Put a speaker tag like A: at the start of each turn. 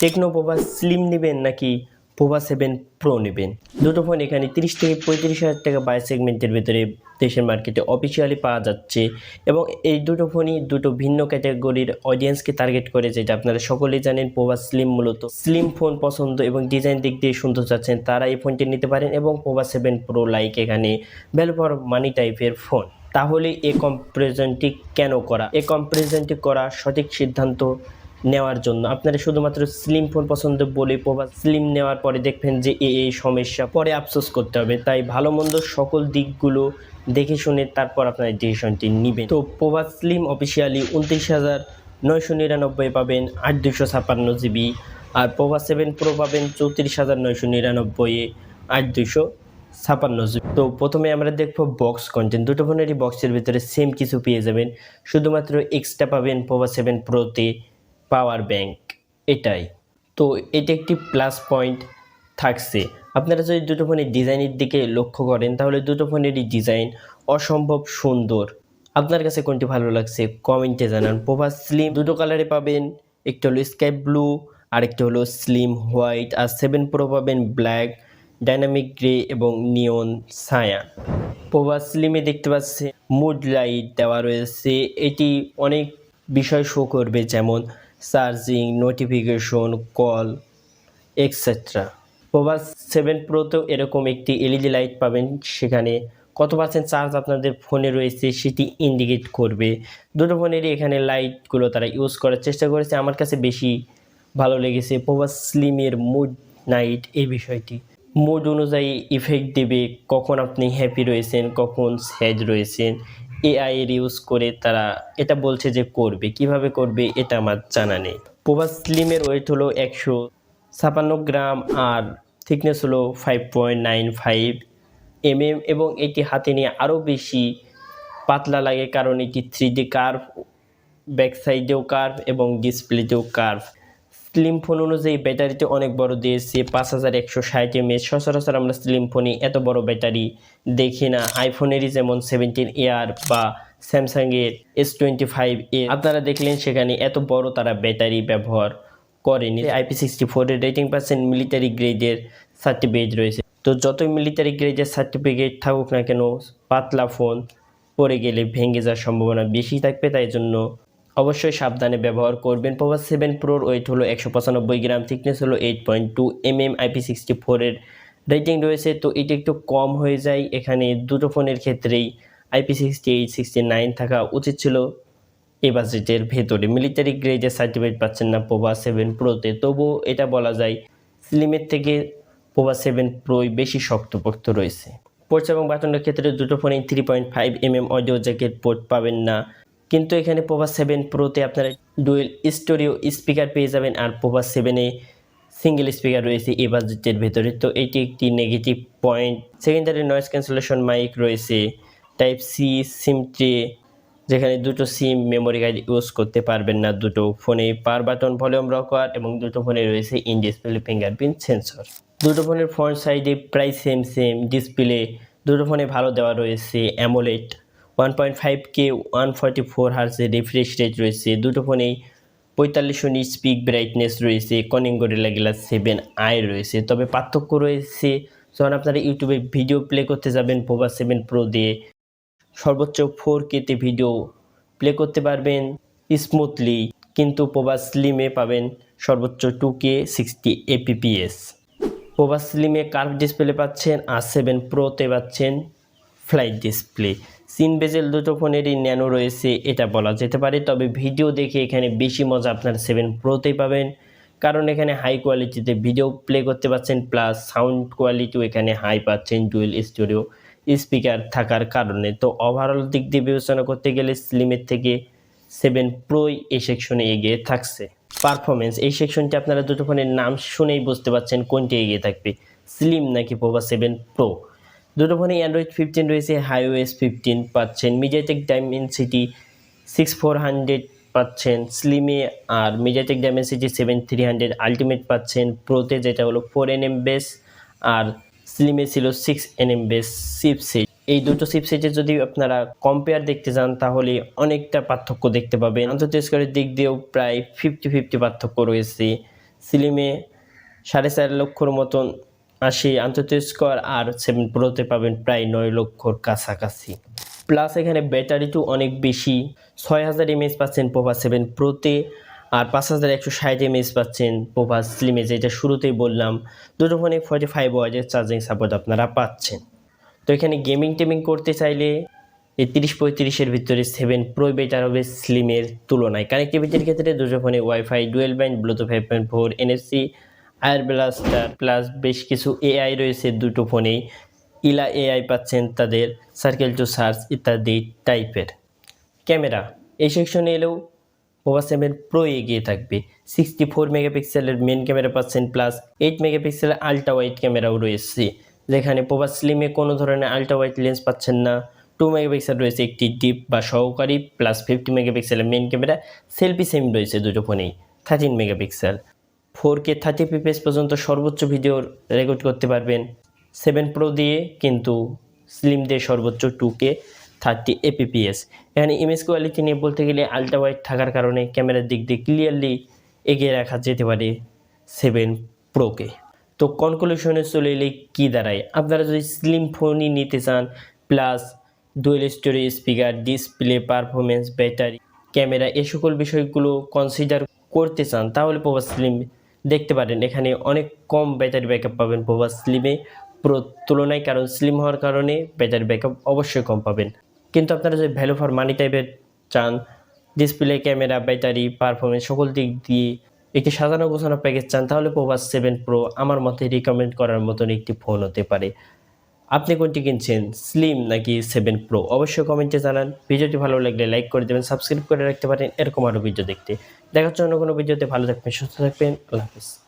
A: Techno Pova slim নেবেন নাকি Pova seven pro নেবেন? দুটো ফোন এখানে তিরিশ থেকে পঁয়ত্রিশ হাজার টাকা বাই সেগমেন্টের ভিতরে দেশের মার্কেটে অফিসিয়ালি পাওয়া যাচ্ছে। এবং এই দুটো ফোনই দুটো ভিন্ন ক্যাটাগরির অডিয়েন্সকে টার্গেট করে, যেটা আপনারা সকলেই জানেন পোভা স্লিম মূলত স্লিম ফোন পছন্দ এবং ডিজাইন দিক দিয়ে সুন্দর চাচ্ছেন তারা এই ফোনটি নিতে পারেন এবং পোভা সেভেন প্রো লাইক এখানে ভ্যালু ফর মানি টাইপের ফোন তাহলে এ কম্পারিজনটি কেন করা? এই কম্পারিজনটি করা সঠিক সিদ্ধান্ত নেওয়ার জন্য। আপনারা শুধুমাত্র স্লিম ফোন পছন্দ বলে প্রভা স্লিম নেওয়ার পরে দেখবেন যে এই এই সমস্যা, পরে আফসোস করতে হবে। তাই ভালো মন্দ সকল দিকগুলো দেখে শুনে তারপর আপনার ডিসিশনটি নেবেন। তো প্রভা স্লিম অফিসিয়ালি উনত্রিশ হাজার নয়শো নিরানব্বই পাবেন, আট দুশো ছাপান্ন জিবি। আর প্রভা সেভেন প্রো পাবেন চৌত্রিশ হাজার নয়শো নিরানব্বই, আট দুশো ছাপান্ন জিবি। তো প্রথমে আমরা দেখব বক্স কন্টেন্ট দুটো ফোনেরই বক্সের ভিতরে সেম কিছু পেয়ে যাবেন। শুধুমাত্র এক্সট্রা পাবেন পোভা সেভেন প্রোতে পাওয়ার ব্যাংক, এটাই। তো এটা একটি প্লাস পয়েন্ট থাকছে। আপনারা যদি দুটো ফোনের ডিজাইনের দিকে লক্ষ্য করেন, তাহলে দুটো ফোনেরই ডিজাইন অসম্ভব সুন্দর। আপনার কাছে কোনটি ভালো লাগছে কমেন্টে জানান। পোভা স্লিম দুটো কালারে পাবেন, একটি হলো স্কাই ব্লু, আরেকটা হলো স্লিম হোয়াইট, আর সেভেন প্রো পাবেন ব্ল্যাক, ডাইনামিক গ্রে এবং নিয়ন সায়ান পোভা স্লিমে দেখতে পাচ্ছে মুড লাইট দেওয়া রয়েছে। এটি অনেক বিষয় শো করবে, যেমন charging notification, call extra Pova seven প্রোতেও এরকম একটি এলইডি লাইট পাবেন। সেখানে কত পার্সেন্ট চার্জ আপনাদের ফোনে রয়েছে সেটি ইন্ডিকেট করবে। দুটো ফোনেরই এখানে লাইটগুলো তারা ইউজ করার চেষ্টা করেছে। আমার কাছে বেশি ভালো লেগেছে পোভা স্লিমের মুড নাইট এই বিষয়টি। মুড অনুযায়ী ইফেক্ট দেবে কখন আপনি হ্যাপি রয়েছেন, কখন স্যাড রয়েছেন। এআই এর ইউজ করে তারা এটা বলছে যে করবে, কীভাবে করবে এটা আমার জানা নেই। পোভা স্লিমের ওয়েট হলো একশো ছাপান্ন গ্রাম আর থিকনেস হলো five point nine five mm এবং এটি হাতে নিয়ে আরও বেশি পাতলা লাগে কারণ এটি থ্রি ডি কার্ভ ব্যাক সাইডেও কার্ভ এবং ডিসপ্লেতেও কার্ভ স্লিম ফোন অনুযায়ী ব্যাটারিতে অনেক বড় দিয়েছে, পাঁচ হাজার একশো ষাট এমএস সচরাচর আমরা স্লিম ফোনে এত বড় ব্যাটারি দেখি না। আইফোনেরই যেমন সেভেন্টিন এয়ার বা স্যামসাংয়ের এস টোয়েন্টি ফাইভ এ আপনারা দেখলেন সেখানে এত বড় তারা ব্যাটারি ব্যবহার করেনি। আইপি সিক্সটি ফোরের রেটিং পাচ্ছেন মিলিটারি গ্রেডের সার্টিফিকেট রয়েছে। তো যতই মিলিটারি গ্রেডের সার্টিফিকেট থাকুক না কেন, পাতলা ফোন পড়ে গেলে ভেঙে যাওয়ার সম্ভাবনা বেশি থাকবে, তাই জন্য অবশ্যই সাবধানে ব্যবহার করবেন। পোভা সেভেন প্রোর ওয়েট হলো একশো পঁচানব্বই গ্রাম। থিকনেস হলো eight point two M M IP sixty ফোরের রেটিং রয়েছে। তো এটি একটু কম হয়ে যায়। এখানে দুটো ফোনের ক্ষেত্রেই IP sixty eight sixty nine থাকা উচিত ছিল। এই বাজেটের ভেতরে। মিলিটারি গ্রেডের সার্টিফিকেট পাচ্ছেন না পোভা সেভেন প্রোতে তবুও এটা বলা যায় স্লিমের থেকে পোভা সেভেন প্রোই বেশি শক্তপোক্ত রয়েছে। পোর্টস এবং বাটনের ক্ষেত্রে দুটো ফোনেই three point five M M audio jack port পাবেন না। কিন্তু এখানে পোভা সেভেন প্রোতে আপনারা ডুয়েল স্টোরিও স্পিকার পেয়ে যাবেন আর পোভা সেভেনে সিঙ্গেল স্পিকার রয়েছে এই বাজেটের ভেতরে। তো এটি একটি negative point secondary noise cancellation mic রয়েছে টাইপ সি সিম ট্রে যেখানে দুটো সিম মেমোরি কার্ড ইউজ করতে পারবেন না দুটো। ফোনে পার বাটন ভলিউম রকার এবং দুটো ফোনে রয়েছে ইন ডিসপ্লে ফিঙ্গারপ্রিন্ট সেন্সর দুটো ফোনের ফ্রন্ট সাইডে প্রায় সেম সেম ডিসপ্লে দুটো ফোনে ভালো দেওয়া রয়েছে AMOLED one point five K one forty four হার্সের refresh rate রয়েছে। দুটো ফোনেই পঁয়তাল্লিশশো নিচ পিক ব্রাইটনেস রয়েছে। Corning Gorilla glass seven I রয়েছে। তবে পার্থক্য রয়েছে যখন আপনারা ইউটিউবে ভিডিও প্লে করতে যাবেন পোভা সেভেন প্রো দিয়ে, সর্বোচ্চ ফোর কেতে ভিডিও প্লে করতে পারবেন স্মুথলি কিন্তু পোভা স্লিমে পাবেন সর্বোচ্চ two K sixty FPS Pova স্লিমে curve display পাচ্ছেন আর সেভেন প্রোতে পাচ্ছেন। Flight display. সিন বেজেল দুটো ফোনেরই ন্যানো রয়েছে, এটা বলা যেতে পারে। তবে ভিডিও দেখে এখানে বেশি মজা আপনার সেভেন প্রোতেই পাবেন। কারণ এখানে হাই কোয়ালিটিতে ভিডিও প্লে করতে পাচ্ছেন প্লাস সাউন্ড কোয়ালিটিও এখানে হাই পাচ্ছেন ডুয়েল স্টুডিও স্পিকার থাকার কারণে। তো ওভারঅল দিক দিয়ে বিবেচনা করতে গেলে স্লিমের থেকে সেভেন প্রোই এই সেকশনে এগিয়ে থাকছে। পারফরমেন্স এই সেকশনটি আপনারা দুটো ফোনের নাম শুনেই বুঝতে পারছেন কোনটি এগিয়ে থাকবে। স্লিম নাকি পোভা সেভেন প্রো দুটো ফোনে অ্যান্ড্রয়েড ফিফটিন রয়েছে হাইওএস ফিফটিন পাচ্ছেন। MediaTek Dimensity six four hundred পাচ্ছেন। স্লিমে আর MediaTek Dimensity seven three hundred ultimate পাচ্ছেন। প্রোতে যেটা হলো ফোর এন এম বেস আর স্লিমে ছিল six N M base chipset এই দুটো চিপসেটে যদি আপনারা কম্পেয়ার দেখতে যান তাহলে অনেকটা পার্থক্য দেখতে পাবেন। আন্তর্জাতিকের দিক দিয়েও প্রায় ফিফটি ফিফটি পার্থক্য রয়েছে। স্লিমে সাড়ে চার লক্ষর মতন আসি আন্তর্জাতিক স্কোর আর সেভেন প্রোতে পাবেন প্রায় নয় লক্ষর কাছাকাছি। প্লাস এখানে ব্যাটারিও অনেক বেশি, ছয় হাজার এমএস পাচ্ছেন পোভা সেভেন প্রোতে আর পাঁচ হাজার একশো ষাট এমএস পাচ্ছেন পোভা স্লিমে যেটা শুরুতেই বললাম, দুটো ফোনে ফর্টি ফাইভ ওয়াজের চার্জিং সাপোর্ট আপনারা পাচ্ছেন। তো এখানে গেমিং টেমিং করতে চাইলে এই তিরিশ পঁয়ত্রিশের ভিতরে সেভেন প্রো বেটার হবে স্লিমের তুলনায়। কানেক্টিভিটির ক্ষেত্রে দুটো ফোনে WiFi dual band Bluetooth five point four NFC IR blaster plus বেশ কিছু এআই রয়েছে দুটো ফোনেই। ইলা এআই পাচ্ছেন তাদের সার্কেল টু সার্চ ইত্যাদি টাইপের ক্যামেরা, এই সেকশনে এলেও পোভা সেভেন প্রো এগিয়ে থাকবে। সিক্সটি ফোর মেগাপিক্সেলের মেন ক্যামেরা পাচ্ছেন প্লাস এইট মেগাপিক্সেলের আলট্রা ওয়াইড ক্যামেরাও রয়েছে। যেখানে পোভা স্লিমে কোনো ধরনের আলট্রা ওয়াইড লেন্স পাচ্ছেন না। টু মেগাপিক্সেল রয়েছে একটি ডিপ বা সহকারী প্লাস ফিফটি মেগাপিক্সেলের মেন ক্যামেরা সেলফি সেম রয়েছে দুটো ফোনেই thirteen megapixel four K thirty FPS পর্যন্ত সর্বোচ্চ ভিডিও রেকর্ড করতে পারবেন। সেভেন প্রো দিয়ে কিন্তু স্লিম দিয়ে সর্বোচ্চ টু কে থার্টি এপিপিএস। এখানে ইমেজ কোয়ালিটি নিয়ে বলতে গেলে আলট্রা ওয়াইড থাকার কারণে ক্যামেরার দিক দিয়ে ক্লিয়ারলি এগিয়ে রাখা যেতে পারে সেভেন প্রোকে। তো কনক্লুশনে চলে এলে কী দাঁড়ায়? আপনারা যদি স্লিম ফোনই নিতে চান, plus dual storage speaker, display performance battery, camera, এ সকল বিষয়গুলো কনসিডার করতে চান, তাহলে পোভা স্লিম দেখতে পারেন, এখানে অনেক কম ব্যাটারি ব্যাকআপ পাবেন পোভা স্লিমে প্রো তুলনায় কারণ স্লিম হওয়ার কারণে ব্যাটারি ব্যাকআপ অবশ্যই কম পাবেন। কিন্তু আপনারা যদি ভ্যালু ফর মানি টাইপের চান ডিসপ্লে ক্যামেরা ব্যাটারি পারফরমেন্স সকল দিক দিয়ে একটি সাজানো গোছানো প্যাকেজ চান, তাহলে পোভা সেভেন প্রো আমার মতে রিকমেন্ড করার মতন একটি ফোন হতে পারে। আপনি কোনটি কিনছেন? স্লিম নাকি সেভেন প্রো অবশ্যই কমেন্টে জানান। ভিডিওটি ভালো লাগলে লাইক করে দেবেন সাবস্ক্রাইব করে রাখতে পারেন, এরকম আরও ভিডিও দেখতে। দেখার জন্য কোনো ভিডিওতে ভালো থাকবেন, সুস্থ থাকবেন। আল্লাহ হাফিজ।